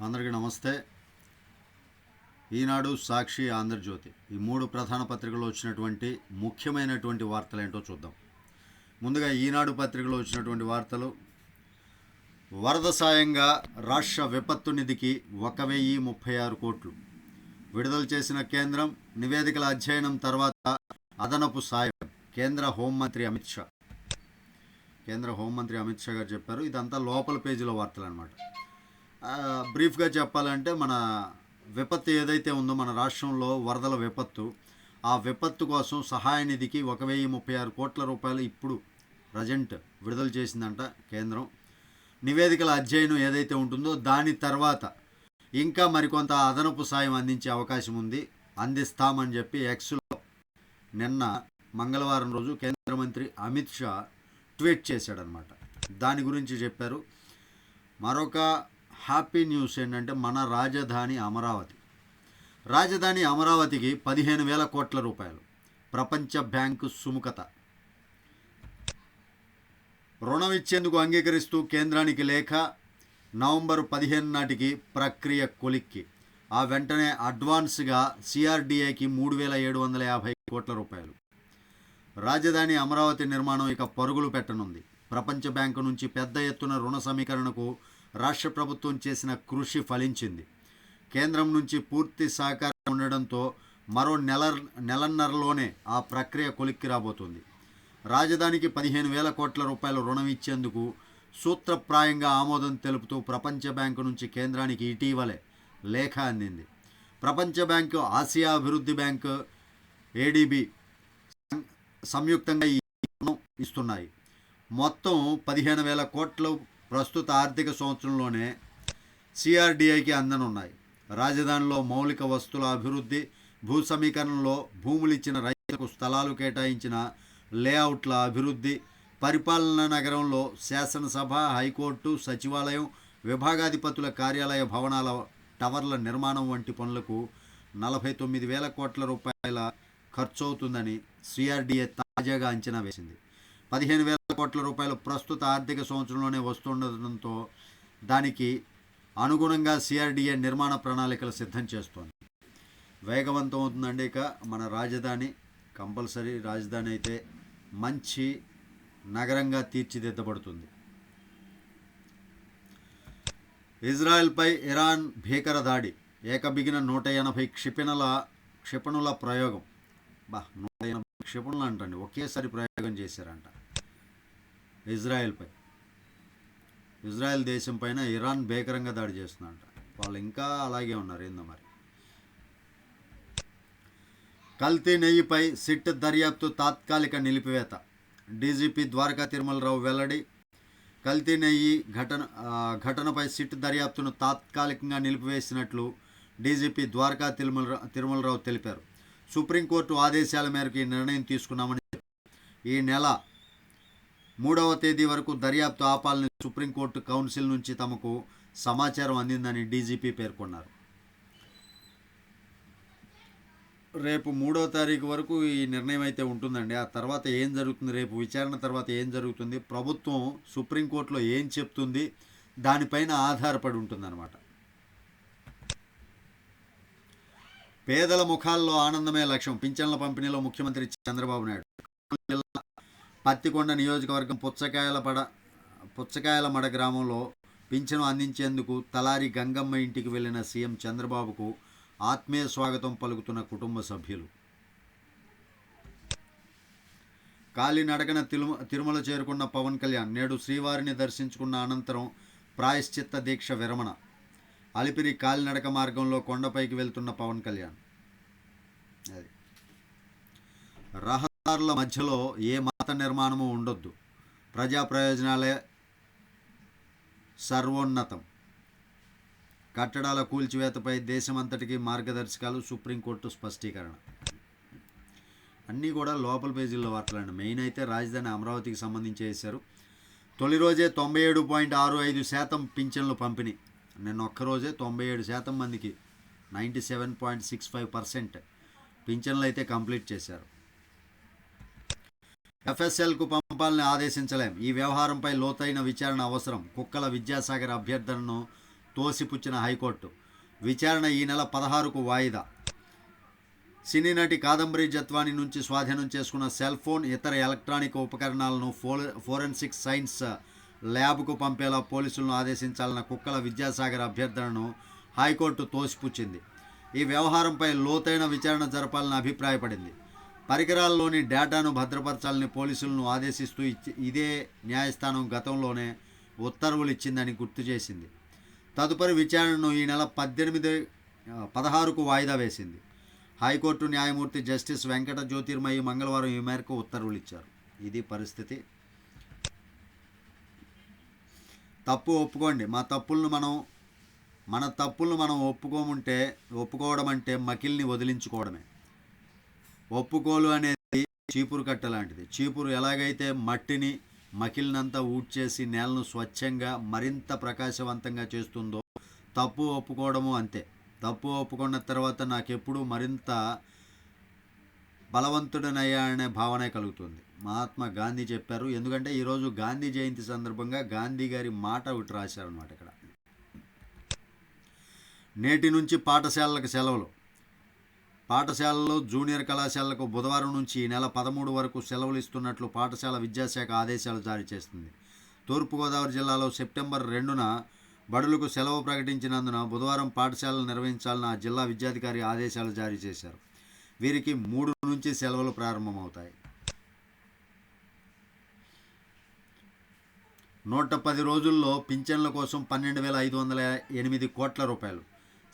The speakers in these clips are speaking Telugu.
అందరికీ నమస్తే. ఈనాడు సాక్షి ఆంధ్రజ్యోతి. ఈ మూడు ప్రధాన పత్రికలు వచ్చినటువంటి ముఖ్యమైనటువంటి వార్తలు ఏంటో చూద్దాం. ముందుగా ఈనాడు పత్రికలో వచ్చినటువంటి వార్తలు. వరద సాయంగా రాష్ట్ర విపత్తు నిధికి ఒక వెయ్యి ముప్పై ఆరు కోట్లు. విడుదల చేసిన కేంద్రం నివేదికల అధ్యయనం తర్వాత అదనపు సాయం. కేంద్ర హోంమంత్రి అమిత్ షా. కేంద్ర హోంమంత్రి అమిత్ షా గారు చెప్పారు. ఇదంతా లోపల పేజీలో వార్తలు అనమాట బ్రీఫ్గా చెప్పాలంటే మన విపత్తు ఏదైతే ఉందో మన రాష్ట్రంలో వరదల విపత్తు ఆ విపత్తు కోసం సహాయ నిధికి ఒక వెయ్యి ముప్పై ఆరు కోట్ల రూపాయలు ఇప్పుడు ప్రజెంట్ విడుదల చేసిందంట కేంద్రం. నివేదికల అధ్యయనం ఏదైతే ఉంటుందో దాని తర్వాత ఇంకా మరికొంత అదనపు సాయం అందించే అవకాశం ఉంది. అందిస్తామని చెప్పి ఎక్స్లో నిన్న మంగళవారం రోజు కేంద్ర మంత్రి అమిత్ షా ట్వీట్ చేశాడనమాట దాని గురించి చెప్పారు. మరొక హ్యాపీ న్యూస్ ఏంటంటే మన రాజధాని అమరావతి. రాజధాని అమరావతికి పదిహేను వేల కోట్ల రూపాయలు. ప్రపంచ బ్యాంకు సుముఖత. రుణం ఇచ్చేందుకు అంగీకరిస్తూ కేంద్రానికి లేఖ నవంబర్ పదిహేను నాటికి ప్రక్రియ కొలిక్కి. ఆ వెంటనే అడ్వాన్స్గా సిఆర్డీఏకి మూడు వేల ఏడు వందల యాభై కోట్ల రూపాయలు. రాజధాని అమరావతి నిర్మాణం ఇక పరుగులు పెట్టనుంది. ప్రపంచ బ్యాంకు నుంచి పెద్ద ఎత్తున రుణ సమీకరణకు రాష్ట్ర ప్రభుత్వం చేసిన కృషి ఫలించింది. కేంద్రం నుంచి పూర్తి సహకారం ఉండడంతో మరో నెల నెలన్నరలోనే ఆ ప్రక్రియ కొలిక్కి రాబోతుంది. రాజధానికి పదిహేను వేల కోట్ల రూపాయల రుణం ఇచ్చేందుకు సూత్రప్రాయంగా ఆమోదం తెలుపుతూ ప్రపంచ బ్యాంకు నుంచి కేంద్రానికి ఇటీవలే లేఖ అందింది. ప్రపంచ బ్యాంకు ఆసియా అభివృద్ధి బ్యాంకు ఏడిబి సంయుక్తంగా ఈ రుణం ఇస్తున్నాయి. మొత్తం పదిహేను వేల కోట్లు ప్రస్తుత ఆర్థిక సంవత్సరంలోనే సిఆర్డిఐకి అందనున్నాయి. రాజధానిలో మౌలిక వస్తువుల అభివృద్ధి భూ సమీకరణలో భూములు ఇచ్చిన రైతులకు స్థలాలు కేటాయించిన లేఅవుట్ల అభివృద్ధి పరిపాలన నగరంలో శాసనసభ హైకోర్టు సచివాలయం విభాగాధిపతుల కార్యాలయ భవనాల టవర్ల నిర్మాణం వంటి పనులకు నలభై తొమ్మిది వేల కోట్ల రూపాయల ఖర్చవుతుందని సిఆర్డిఏ తాజాగా అంచనా వేసింది. పదిహేను వేల కోట్ల రూపాయలు ప్రస్తుత ఆర్థిక సంవత్సరంలోనే వస్తుండటంతో దానికి అనుగుణంగా సిఆర్డిఏ నిర్మాణ ప్రణాళికలు సిద్ధం చేస్తోంది. వేగవంతం అవుతుందండి ఇక మన రాజధాని. కంపల్సరీ రాజధాని అయితే మంచి నగరంగా తీర్చిదిద్దబడుతుంది. ఇజ్రాయెల్పై ఇరాన్ భీకర దాడి ఏకబిగిన నూట ఎనభై క్షిపణుల క్షిపణుల ప్రయోగం. బా నూట ఎనభై క్షిపణులు అంటండి ఒకేసారి ప్రయోగం చేశారంట. ఇజ్రాయెల్పై. ఇజ్రాయెల్ దేశం పైన ఇరాన్ భీకరంగా దాడి చేస్తుందంట. వాళ్ళు ఇంకా అలాగే ఉన్నారు ఏందో మరి. కల్తీ నెయ్యిపై సిట్ దర్యాప్తు తాత్కాలిక నిలిపివేత. డీజీపీ ద్వారకా తిరుమలరావు వెల్లడి కల్తీ నెయ్యి ఘటన ఘటనపై సిట్ దర్యాప్తును తాత్కాలికంగా నిలిపివేసినట్లు డీజీపీ ద్వారకా తిరుమల తిరుమలరావు తెలిపారు. సుప్రీంకోర్టు ఆదేశాల మేరకు ఈ నిర్ణయం తీసుకున్నామని ఈ నెల మూడవ తేదీ వరకు దర్యాప్తు ఆపాలని సుప్రీంకోర్టు కౌన్సిల్ నుంచి తమకు సమాచారం అందిందని డీజీపీ పేర్కొన్నారు. రేపు మూడో తారీఖు వరకు ఈ నిర్ణయం అయితే ఉంటుందండి. ఆ తర్వాత ఏం జరుగుతుంది? రేపు విచారణ తర్వాత ఏం జరుగుతుంది? ప్రభుత్వం సుప్రీంకోర్టులో ఏం చెప్తుంది? దానిపైన ఆధారపడి ఉంటుందన్నమాట. పేదల ముఖాల్లో ఆనందమే లక్ష్యం. పింఛన్ల పంపిణీలో ముఖ్యమంత్రి చంద్రబాబు నాయుడు. పత్తికొండ నియోజకవర్గం పుచ్చకాయల పడ పుచ్చకాయల మడ గ్రామంలో పింఛను అందించేందుకు తలారి గంగమ్మ ఇంటికి వెళ్ళిన సీఎం చంద్రబాబుకు ఆత్మీయ స్వాగతం పలుకుతున్న కుటుంబ సభ్యులు. కాలినడకన తిరుమ తిరుమల చేరుకున్న పవన్ కళ్యాణ్ నేడు శ్రీవారిని దర్శించుకున్న అనంతరం ప్రాయశ్చిత్త దీక్ష విరమణ. అలిపిరి కాలినడక మార్గంలో కొండపైకి వెళ్తున్న పవన్ కళ్యాణ్. అది. రహదారుల మధ్యలో ఏ మత నిర్మాణము ఉండొద్దు. ప్రజా ప్రయోజనాలే సర్వోన్నతం. కట్టడాల కూల్చివేతపై దేశమంతటికి మార్గదర్శకాలు సుప్రీంకోర్టు స్పష్టీకరణ. అన్నీ కూడా లోపల పేజీల్లో వార్తలండి. మెయిన్ అయితే రాజధాని అమరావతికి సంబంధించి వేశారు. తొలి రోజే తొంభై ఏడు పాయింట్ ఆరు ఐదు శాతం పింఛన్లు పంపిణీ. నిన్న ఒక్కరోజే తొంభై ఏడు శాతం మందికి ninety seven point six five percent పింఛన్లు అయితే కంప్లీట్ చేశారు. ఎఫ్ఎస్ఎల్కు పంపాలని ఆదేశించలేం. ఈ వ్యవహారంపై లోతైన విచారణ అవసరం. కుక్కల విద్యాసాగర్ అభ్యర్థనను తోసిపుచ్చిన హైకోర్టు. విచారణ ఈ నెల పదహారుకు వాయిదా. సినీ నటి కాదంబరి జత్వాని నుంచి స్వాధీనం చేసుకున్న సెల్ ఫోన్ ఇతర ఎలక్ట్రానిక్ ఉపకరణాలను ఫో ఫోరెన్సిక్ సైన్స్ ల్యాబ్కు పంపేలా పోలీసులను ఆదేశించాలన్న కుక్కల విద్యాసాగర్ అభ్యర్థనను హైకోర్టు తోసిపుచ్చింది. ఈ వ్యవహారంపై లోతైన విచారణ జరపాలని అభిప్రాయపడింది. పరికరాల్లోని డేటాను భద్రపరచాలని పోలీసులను ఆదేశిస్తూ ఇచ్చి ఇదే న్యాయస్థానం గతంలోనే ఉత్తర్వులు ఇచ్చిందని గుర్తు చేసింది. తదుపరి విచారణను ఈ నెల పద్దెనిమిది పదహారుకు వాయిదా వేసింది. హైకోర్టు న్యాయమూర్తి జస్టిస్ వెంకట జ్యోతిర్మయి మంగళవారం ఈ మేరకు ఉత్తర్వులు ఇచ్చారు. ఇది పరిస్థితి. తప్పు ఒప్పుకోండి. మా తప్పులను మనం మన తప్పులను మనం ఒప్పుకోముంటే ఒప్పుకోవడం అంటే మకిల్ని వదిలించుకోవడమే. ఒప్పుకోలు అనేది చీపురు కట్ట లాంటిది. చీపురు ఎలాగైతే మట్టిని మకిలినంతా ఊడ్చేసి నేలను స్వచ్ఛంగా మరింత ప్రకాశవంతంగా చేస్తుందో తప్పు ఒప్పుకోవడము అంతే. తప్పు ఒప్పుకున్న తర్వాత నాకెప్పుడు మరింత బలవంతుడనయ్యా అనే భావనే కలుగుతుంది. మహాత్మా గాంధీ చెప్పారు. ఎందుకంటే ఈరోజు గాంధీ జయంతి సందర్భంగా గాంధీ గారి మాట ఒకటి రాశారనమాట ఇక్కడ. నేటి నుంచి పాఠశాలలకు సెలవులు. పాఠశాలలు జూనియర్ కళాశాలకు బుధవారం నుంచి ఈ నెల పదమూడు వరకు సెలవులు ఇస్తున్నట్లు పాఠశాల విద్యాశాఖ ఆదేశాలు జారీ చేస్తుంది తూర్పుగోదావరి జిల్లాలో సెప్టెంబర్ రెండున బడులకు సెలవు ప్రకటించినందున బుధవారం పాఠశాలలు నిర్వహించాలని ఆ జిల్లా విద్యాధికారి ఆదేశాలు జారీ చేశారు. వీరికి మూడు నుంచి సెలవులు ప్రారంభమవుతాయి. నూట పది రోజుల్లో పింఛన్ల కోసం పన్నెండు వేల ఐదు వందల ఎనిమిది కోట్ల రూపాయలు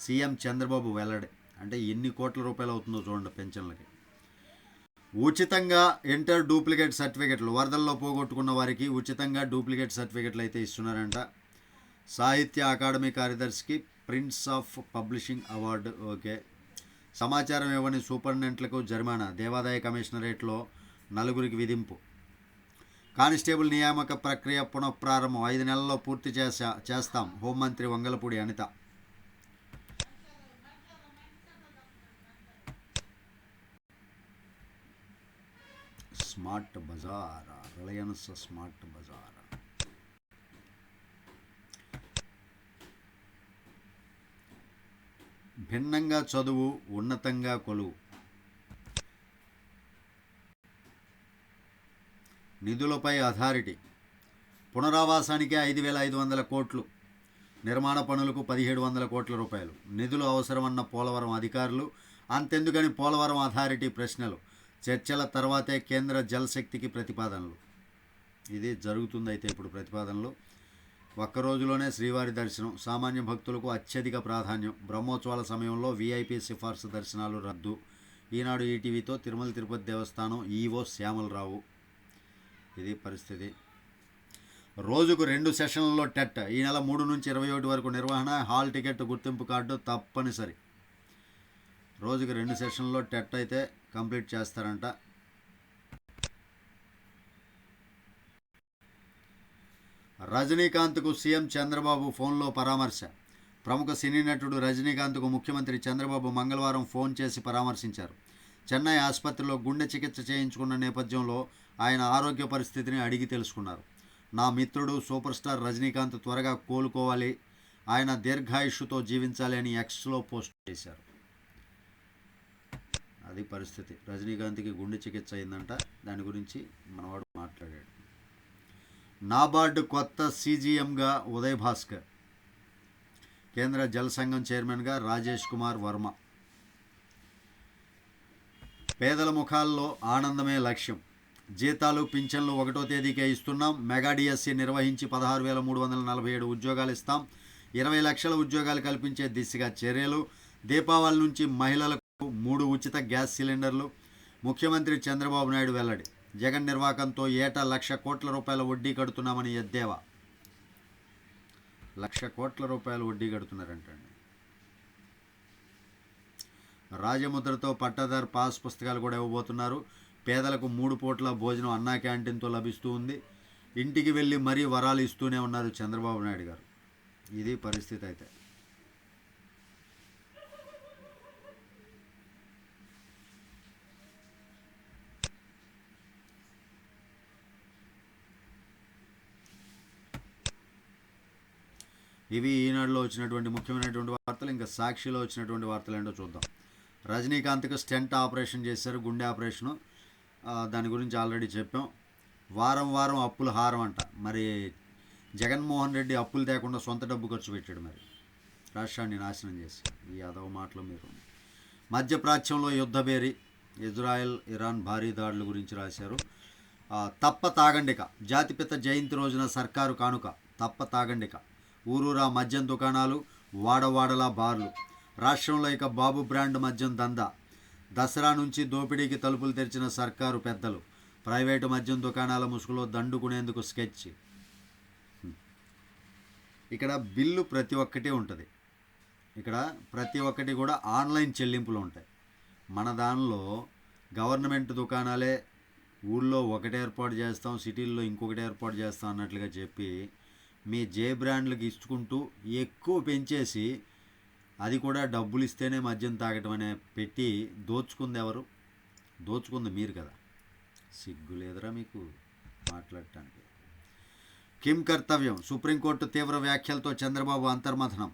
సీఎం చంద్రబాబు వెల్లడి అంటే ఎన్ని కోట్ల రూపాయలు అవుతుందో చూడండి పెన్షన్లకి. ఉచితంగా ఇంటర్ డూప్లికేట్ సర్టిఫికెట్లు వరదల్లో పోగొట్టుకున్న వారికి ఉచితంగా డూప్లికేట్ సర్టిఫికెట్లు అయితే ఇస్తున్నారంట. Sahitya Akademi కార్యదర్శికి prince of publishing award okay. సమాచారం ఇవ్వని సూపరింటెండెంట్లకు జరిమానా దేవాదాయ కమిషనరేట్లో నలుగురికి విధింపు. కానిస్టేబుల్ నియామక ప్రక్రియ పునఃప్రారంభం ఐదు నెలల్లో పూర్తి చేసా చేస్తాం హోంమంత్రి Vangalapudi Anitha. Smart Bazaar Reliance Smart Bazaar. భిన్నంగా చదువు ఉన్నతంగా కొలువు. నిధులపై అథారిటీ. పునరావాసానికి ఐదు వేల ఐదు వందల కోట్లు. నిర్మాణ పనులకు పదిహేడు వందల కోట్ల రూపాయలు. నిధులు అవసరమన్న పోలవరం అధికారులు అంతెందుకని పోలవరం అథారిటీ ప్రశ్నలు. చర్చల తర్వాతే కేంద్ర జలశక్తికి ప్రతిపాదనలు. ఇది జరుగుతుంది అయితే ఇప్పుడు ప్రతిపాదనలు. ఒక్క రోజులోనే శ్రీవారి దర్శనం. సామాన్య భక్తులకు అత్యధిక ప్రాధాన్యం. బ్రహ్మోత్సవాల సమయంలో వీఐపీ సిఫార్సు దర్శనాలు రద్దు. ఈనాడు ఈటీవీతో తిరుమల తిరుపతి దేవస్థానం ఈవో శ్యామలరావు. ఇది పరిస్థితి. రోజుకు రెండు సెషన్లలో టెట్. ఈ నెల మూడు నుంచి ఇరవై ఒకటి వరకు నిర్వహణ హాల్ టికెట్ గుర్తింపు కార్డు తప్పనిసరి. రోజుకి రెండు సెషన్లో టెట్ అయితే కంప్లీట్ చేస్తారంట. రజనీకాంత్కు సీఎం చంద్రబాబు ఫోన్లో పరామర్శ. ప్రముఖ సినీ నటుడు రజనీకాంత్కు ముఖ్యమంత్రి చంద్రబాబు మంగళవారం ఫోన్ చేసి పరామర్శించారు. చెన్నై ఆసుపత్రిలో గుండె చికిత్స చేయించుకున్న నేపథ్యంలో ఆయన ఆరోగ్య పరిస్థితిని అడిగి తెలుసుకున్నారు. నా మిత్రుడు సూపర్ స్టార్ రజనీకాంత్ త్వరగా కోలుకోవాలి. ఆయన దీర్ఘాయుష్తో జీవించాలి అని ఎక్స్లో పోస్ట్ చేశారు. అది పరిస్థితి. రజనీకాంత్కి గుండె చికిత్స అయిందంట. దాని గురించి మనవాడు మాట్లాడాడు. నాబార్డు కొత్త సీజీఎంగా ఉదయ్ భాస్కర్ కేంద్ర జల సంఘం చైర్మన్గా రాజేష్ కుమార్ వర్మ. పేదల ముఖాల్లో ఆనందమే లక్ష్యం. జీతాలు పింఛన్లు ఒకటో తేదీకే ఇస్తున్నాం. మెగా డిఎస్సి నిర్వహించి పదహారు వేల మూడు వందల నలభై ఏడు ఉద్యోగాలు ఇస్తాం. ఇరవై లక్షల ఉద్యోగాలు కల్పించే దిశగా చర్యలు. దీపావళి నుంచి మహిళలకు మూడు ఉచిత గ్యాస్ సిలిండర్లు. ముఖ్యమంత్రి చంద్రబాబు నాయుడు వెల్లడి. జగన్ నిర్వాకంతో ఏటా లక్ష కోట్ల రూపాయల వడ్డీ కడుతున్నామని ఎద్దేవా? లక్ష కోట్ల రూపాయలు వడ్డీ కడుతున్నారంటండి. రాజముద్రతో పట్టాదారు పాస్ పుస్తకాలు కూడా ఇవ్వబోతున్నారు. పేదలకు మూడు పూట్ల భోజనం అన్నా క్యాంటీన్తో లభిస్తూ ఉంది. ఇంటికి వెళ్ళి మరీ వరాలు ఇస్తూనే ఉన్నారు చంద్రబాబు నాయుడు గారు. ఇది పరిస్థితి అయితే. ఇవి ఈనాడులో వచ్చినటువంటి ముఖ్యమైనటువంటి వార్తలు ఇంకా సాక్షిలో వచ్చినటువంటి వార్తలు ఏంటో చూద్దాం. రజనీకాంత్కి స్టెంట్ ఆపరేషన్ చేశారు గుండె ఆపరేషను. దాని గురించి ఆల్రెడీ చెప్పాం. వారం వారం అప్పుల హారం అంట మరి జగన్మోహన్ రెడ్డి అప్పులు తేకుండా సొంత డబ్బు ఖర్చు పెట్టాడు మరి. రాష్ట్రాన్ని నాశనం చేసి. ఈ అదవ మాటలు మీరు మధ్యప్రాచ్యంలో యుద్ధబేరి ఇజ్రాయెల్ ఇరాన్ భారీ దాడుల గురించి రాశారు. తప్ప తాగండిక. జాతిపిత జయంతి రోజున సర్కారు కానుక. తప్ప తాగండిక. ఊరూరా మద్యం దుకాణాలు వాడవాడలా బార్లు. రాష్ట్రంలో ఇక బాబు బ్రాండ్ మద్యం దందా. దసరా నుంచి దోపిడీకి తలుపులు తెరిచిన సర్కారు పెద్దలు. ప్రైవేటు మద్యం దుకాణాల ముసుగులో దండుకునేందుకు స్కెచ్. ఇక్కడ బిల్లు ప్రతి ఒక్కటి ఉంటుంది. ఇక్కడ ప్రతి ఒక్కటి కూడా ఆన్లైన్ చెల్లింపులు ఉంటాయి. మన దానిలో గవర్నమెంట్ దుకాణాలే ఊళ్ళో ఒకటి ఏర్పాటు చేస్తాం సిటీల్లో ఇంకొకటి ఏర్పాటు చేస్తాం అన్నట్లుగా చెప్పి మీ జే బ్రాండ్లకు ఇచ్చుకుంటూ ఎక్కువ పెంచేసి అది కూడా డబ్బులు ఇస్తేనే మద్యం తాగటం అనే పెట్టి దోచుకుంది ఎవరు? దోచుకుంది మీరు కదా. సిగ్గు లేదురా మీకు మాట్లాడటానికి. కిమ్ కర్తవ్యం సుప్రీంకోర్టు తీవ్ర వ్యాఖ్యలతో చంద్రబాబు అంతర్మథనం.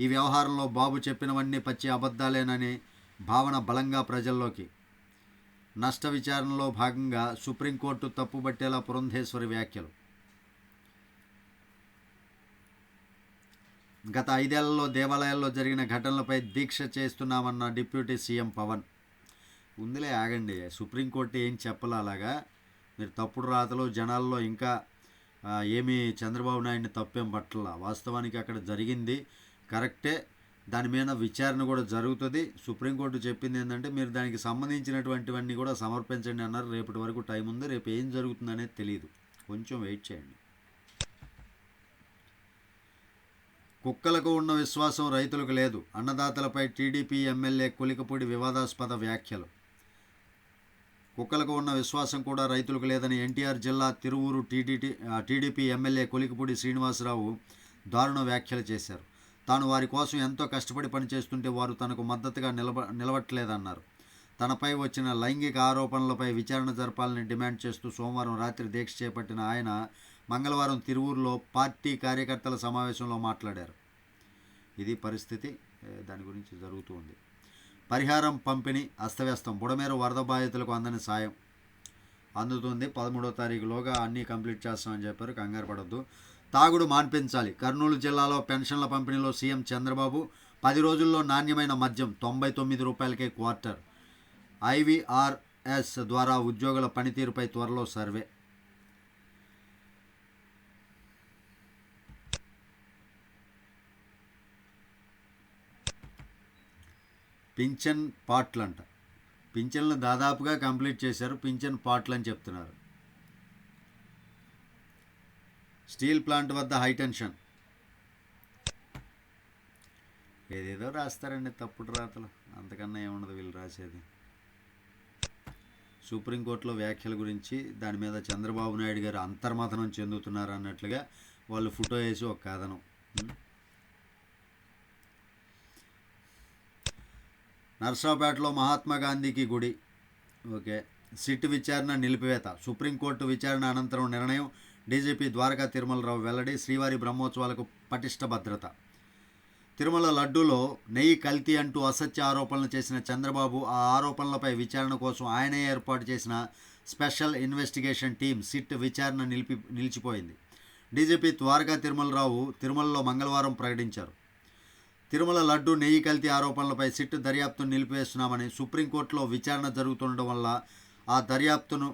ఈ వ్యవహారంలో బాబు చెప్పినవన్నీ పచ్చి అబద్ధాలేనని భావన బలంగా ప్రజల్లోకి. నష్ట విచారణలో భాగంగా సుప్రీంకోర్టు తప్పుబట్టేలా పురంధేశ్వరి వ్యాఖ్యలు. గత ఐదేళ్ళలో దేవాలయాల్లో జరిగిన ఘటనలపై దీక్ష చేస్తున్నామన్న డిప్యూటీ సీఎం పవన్. ఉందిలే ఆగండి. సుప్రీంకోర్టు ఏం చెప్పాలి అలాగా. మీరు తప్పుడు రాతలు జనాల్లో ఇంకా ఏమి ఏమీ చంద్రబాబు నాయుడిని తప్పేం పట్టల. వాస్తవానికి అక్కడ జరిగింది కరెక్టే. దాని మీద విచారణ కూడా జరుగుతుంది. సుప్రీంకోర్టు చెప్పింది ఏంటంటే మీరు దానికి సంబంధించినటువంటివన్నీ కూడా సమర్పించండి అన్నారు. రేపటి వరకు టైం ఉంది. రేపు ఏం జరుగుతుందనేది తెలియదు కొంచెం వెయిట్ చేయండి. కుక్కలకు ఉన్న విశ్వాసం రైతులకు లేదు. అన్నదాతలపై టీడీపీ ఎమ్మెల్యే కులికపూడి వివాదాస్పద వ్యాఖ్యలు. కుక్కలకు ఉన్న విశ్వాసం కూడా రైతులకు లేదని ఎన్టీఆర్ జిల్లా Tiruvuru TDT TDP MLA Kolikapudi Srinivasarao దారుణ వ్యాఖ్యలు చేశారు. తాను వారి కోసం ఎంతో కష్టపడి పనిచేస్తుంటే వారు తనకు మద్దతుగా నిలబ నిలవట్లేదన్నారు తనపై వచ్చిన లైంగిక ఆరోపణలపై విచారణ జరపాలని డిమాండ్ చేస్తూ సోమవారం రాత్రి దీక్ష చేపట్టిన ఆయన మంగళవారం తిరువూరులో పార్టీ కార్యకర్తల సమావేశంలో మాట్లాడారు. ఇది పరిస్థితి దాని గురించి జరుగుతూ ఉంది. పరిహారం పంపిణీ అస్తవ్యస్తం. బుడమేరు వరద బాధితులకు అందని సాయం అందుతుంది. పదమూడో తారీఖులోగా అన్నీ కంప్లీట్ చేస్తామని చెప్పారు. కంగారు పడద్దు. తాగుడు మాన్పించాలి. కర్నూలు జిల్లాలో పెన్షన్ల పంపిణీలో సీఎం చంద్రబాబు పది రోజుల్లో నాణ్యమైన మద్యం తొంభై తొమ్మిది రూపాయలకే క్వార్టర్. ఐవీఆర్ఎస్ ద్వారా ఉద్యోగుల పనితీరుపై త్వరలో సర్వే. పింఛన్ పాట్లు అంట పింఛన్లు దాదాపుగా కంప్లీట్ చేశారు పింఛన్ పాట్లు అని చెప్తున్నారు. స్టీల్ ప్లాంట్ వద్ద హైటెన్షన్ ఏదేదో రాస్తారండి తప్పుడు రాతలు. అంతకన్నా ఏముండదు వీళ్ళు రాసేది. సుప్రీంకోర్టులో వ్యాఖ్యల గురించి దాని మీద చంద్రబాబు నాయుడు గారు అంతర్మథనం చెందుతున్నారు అన్నట్లుగా వాళ్ళు ఫోటో వేసి ఒక కథనం. నర్సరావుపేటలో మహాత్మా గాంధీకి గుడి. ఓకే. సిట్ విచారణ నిలిపివేత. సుప్రీంకోర్టు విచారణ అనంతరం నిర్ణయం డీజీపీ ద్వారకా తిరుమలరావు వెల్లడి శ్రీవారి బ్రహ్మోత్సవాలకు పటిష్ట భద్రత. తిరుమల లడ్డూలో నెయ్యి కల్తీ అంటూ అసత్య ఆరోపణలు చేసిన చంద్రబాబు ఆ ఆరోపణలపై విచారణ కోసం ఆయనే ఏర్పాటు చేసిన స్పెషల్ ఇన్వెస్టిగేషన్ టీం సిట్ విచారణ నిలిపి నిలిచిపోయింది. డీజీపీ ద్వారకా తిరుమలరావు తిరుమలలో మంగళవారం ప్రకటించారు. తిరుమల లడ్డు నెయ్యి కల్తీ ఆరోపణలపై సిట్ దర్యాప్తును నిలిపివేస్తున్నామని సుప్రీంకోర్టులో విచారణ జరుగుతుండడం వల్ల ఆ దర్యాప్తును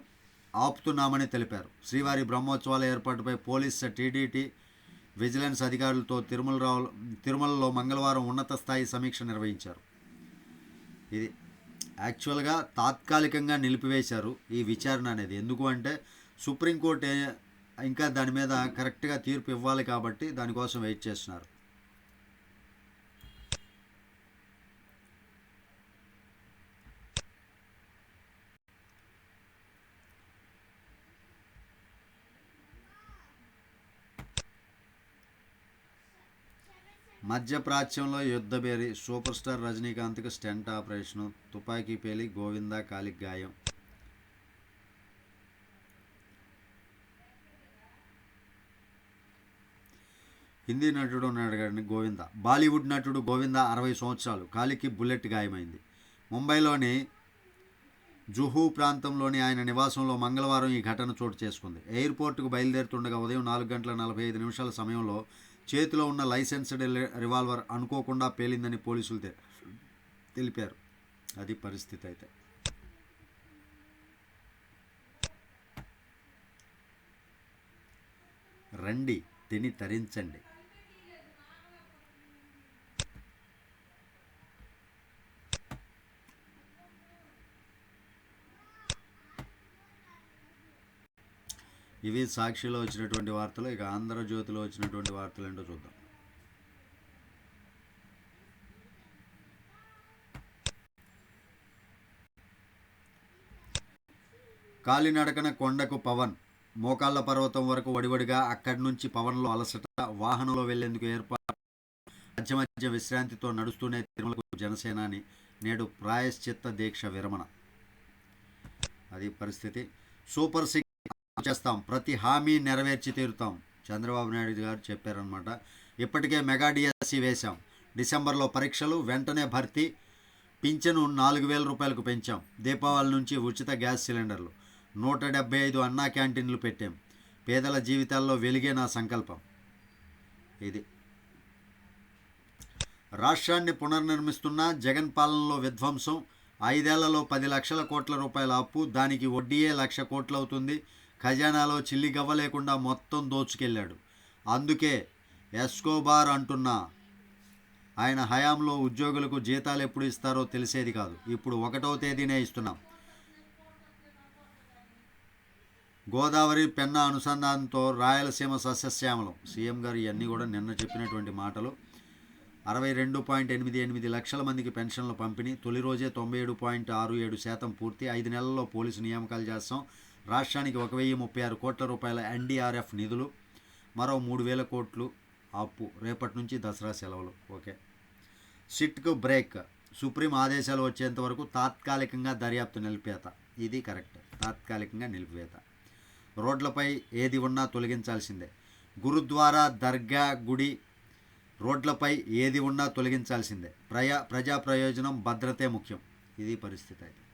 ఆపుతున్నామని తెలిపారు. శ్రీవారి బ్రహ్మోత్సవాల ఏర్పాటుపై పోలీస్ టీడీటీ విజిలెన్స్ అధికారులతో తిరుమలరావు తిరుమలలో మంగళవారం ఉన్నత స్థాయి సమీక్ష నిర్వహించారు. ఇది యాక్చువల్గా తాత్కాలికంగా నిలిపివేశారు ఈ విచారణ అనేది. ఎందుకు అంటే సుప్రీంకోర్టు ఇంకా దాని మీద కరెక్ట్గా తీర్పు ఇవ్వాలి కాబట్టి దానికోసం వెయిట్ చేస్తున్నారు. మధ్యప్రాచ్యంలో యుద్ధభేరి సూపర్ స్టార్ రజనీకాంత్కి స్టెంట్ ఆపరేషను తుపాకీ పేలి గోవిందా కాలికి గాయం. హిందీ నటుడు ఉన్నాడు కానీ గోవింద. బాలీవుడ్ నటుడు గోవింద అరవై సంవత్సరాలు. కాలికి బుల్లెట్ గాయమైంది. ముంబైలోని జుహూ ప్రాంతంలోని ఆయన నివాసంలో మంగళవారం ఈ ఘటన చోటు చేసుకుంది. ఎయిర్పోర్టుకు బయలుదేరుతుండగా ఉదయం నాలుగు గంటల నలభై ఐదు నిమిషాల సమయంలో చేతిలో ఉన్న లైసెన్స్డ్ రివాల్వర్ అనుకోకుండా పేలిందని పోలీసులు తెలిపారు. అది పరిస్థితి అయితే. రండి తిని తరించండి. ఇవి సాక్షిలో వచ్చినటువంటి వార్తలు ఇక ఆంధ్రజ్యోతిలో వచ్చినటువంటి వార్తలు ఏంటో చూద్దాం. కాలినడకన కొండకు పవన్. మోకాళ్ళ పర్వతం వరకు వడివడిగా అక్కడి నుంచి పవన్లో అలసట వాహనంలో వెళ్ళేందుకు ఏర్పాటు మధ్య మధ్య విశ్రాంతితో నడుస్తూనే తిరుమలకు జనసేనాని నేడు ప్రాయశ్చిత్త దీక్ష విరమణ. అది పరిస్థితి. సూపర్ సిక్స్ చేస్తాం. ప్రతి హామీ నెరవేర్చి తీరుతాం. చంద్రబాబు నాయుడు గారు చెప్పారనమాట ఇప్పటికే మెగా డిఎస్సి వేశాం. డిసెంబర్లో పరీక్షలు వెంటనే భర్తీ పింఛను నాలుగు వేల రూపాయలకు పెంచాం. దీపావళి నుంచి ఉచిత గ్యాస్ సిలిండర్లు నూట డెబ్బై ఐదు అన్నా క్యాంటీన్లు పెట్టాం. పేదల జీవితాల్లో వెలిగే నా సంకల్పం ఇది. రాష్ట్రాన్ని పునర్నిర్మిస్తున్న జగన్ పాలనలో విధ్వంసం ఐదేళ్ళలో పది లక్షల కోట్ల రూపాయల అప్పు దానికి వడ్డీయే లక్ష కోట్లవుతుంది ఖజానాలో చిల్లి గవ్వ లేకుండా మొత్తం దోచుకెళ్ళాడు. అందుకే ఎస్కోబార్ అంటున్నా ఆయన హయాంలో ఉద్యోగులకు జీతాలు ఎప్పుడు ఇస్తారో తెలిసేది కాదు. ఇప్పుడు ఒకటో తేదీనే ఇస్తున్నాం. గోదావరి పెన్న అనుసంధానంతో రాయలసీమ సస్యశ్యామలం. సీఎం గారు ఇవన్నీ కూడా నిన్న చెప్పినటువంటి మాటలు. అరవై రెండు పాయింట్ ఎనిమిది ఎనిమిది లక్షల మందికి పెన్షన్లు పంపిణీ. తొలి రోజే తొంభై ఏడు పాయింట్ ఆరు ఏడు శాతం పూర్తి. ఐదు నెలల్లో పోలీసు నియామకాలు చేస్తాం. రాష్ట్రానికి ఒక వెయ్యి ముప్పై ఆరు కోట్ల రూపాయల ఎన్డీఆర్ఎఫ్ నిధులు మరో మూడు వేల కోట్లు అప్పు రేపటి నుంచి దసరా సెలవులు. ఓకే. సిట్కు బ్రేక్. సుప్రీం ఆదేశాలు వచ్చేంత వరకు తాత్కాలికంగా దర్యాప్తు నిలిపేత. ఇది కరెక్ట్. తాత్కాలికంగా నిలిపివేత. రోడ్లపై ఏది ఉన్నా తొలగించాల్సిందే. గురుద్వారా దర్గా గుడి రోడ్లపై ఏది ఉన్నా తొలగించాల్సిందే. ప్రయా ప్రజా ప్రయోజనం భద్రతే ముఖ్యం. ఇది పరిస్థితి అయితే.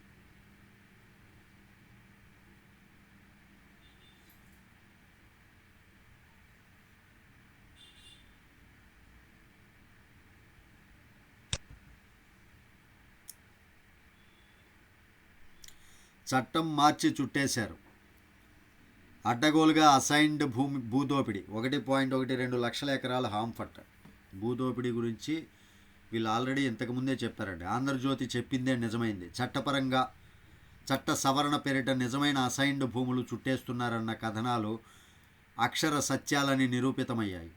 చట్టం మార్చి చుట్టేశారు. అడ్డగోలుగా అసైన్డ్ భూమి భూదోపిడి ఒకటి పాయింట్ ఒకటి రెండు లక్షల ఎకరాల హాంఫట్ భూదోపిడి గురించి వీళ్ళు ఆల్రెడీ ఇంతకుముందే చెప్పారండి. ఆంధ్రజ్యోతి చెప్పిందే నిజమైంది. చట్టపరంగా చట్ట సవరణ పేరిట నిజమైన అసైన్డ్ భూములు చుట్టేస్తున్నారన్న కథనాలు అక్షర సత్యాలని నిరూపితమయ్యాయి.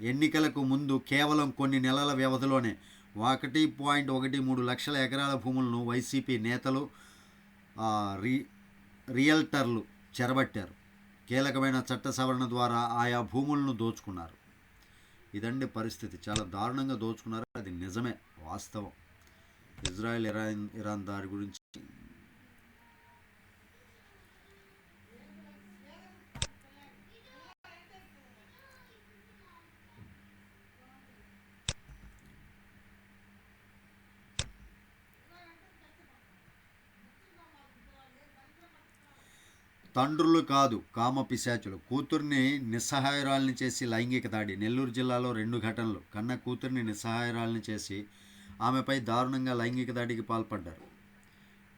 ఎన్నికలకు ముందు కేవలం కొన్ని నెలల వ్యవధిలోనే ఒకటి పాయింట్ ఒకటి మూడు లక్షల ఎకరాల భూములను వైసీపీ నేతలు రి రియల్టర్లు చెరబట్టారు. కీలకమైన చట్ట సవరణ ద్వారా ఆయా భూములను దోచుకున్నారు. ఇదండి పరిస్థితి. చాలా దారుణంగా దోచుకున్నారు. అది నిజమే వాస్తవం. ఇజ్రాయెల్ ఇరాన్ ఇరాన్ దారి గురించి తండ్రులు కాదు కామ పిశాచులు కూతుర్ని నిస్సహాయరాలని చేసి లైంగిక దాడి. నెల్లూరు జిల్లాలో రెండు ఘటనలు. కన్న కూతుర్ని నిస్సహాయరాలని చేసి ఆమెపై దారుణంగా లైంగిక దాడికి పాల్పడ్డారు.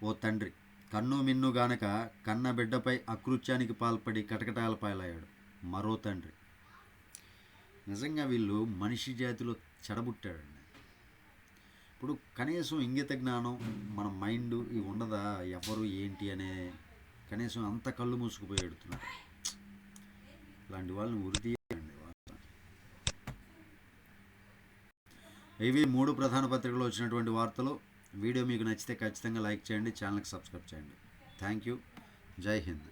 ఓ తండ్రి కన్ను మిన్ను గానక కన్న బిడ్డపై అకృత్యానికి పాల్పడి కటకటాల పాలయ్యాడు. మరో తండ్రి. నిజంగా వీళ్ళు మనిషి జాతిలో చెడబుట్టాడండి. ఇప్పుడు కనీసం ఇంగిత జ్ఞానం మన మైండ్ ఇవి ఉండదా? ఎవరు ఏంటి అనే కనీసం అంత కళ్ళు మూసుకుపోయి ఎడుతున్నారు ఇలాంటి వాళ్ళని ఉరి ఇవి మూడు ప్రధాన పత్రికలు వచ్చినటువంటి వార్తలు. వీడియో మీకు నచ్చితే ఖచ్చితంగా లైక్ చేయండి ఛానల్కి సబ్స్క్రైబ్ చేయండి. Thank you. జై హింద్.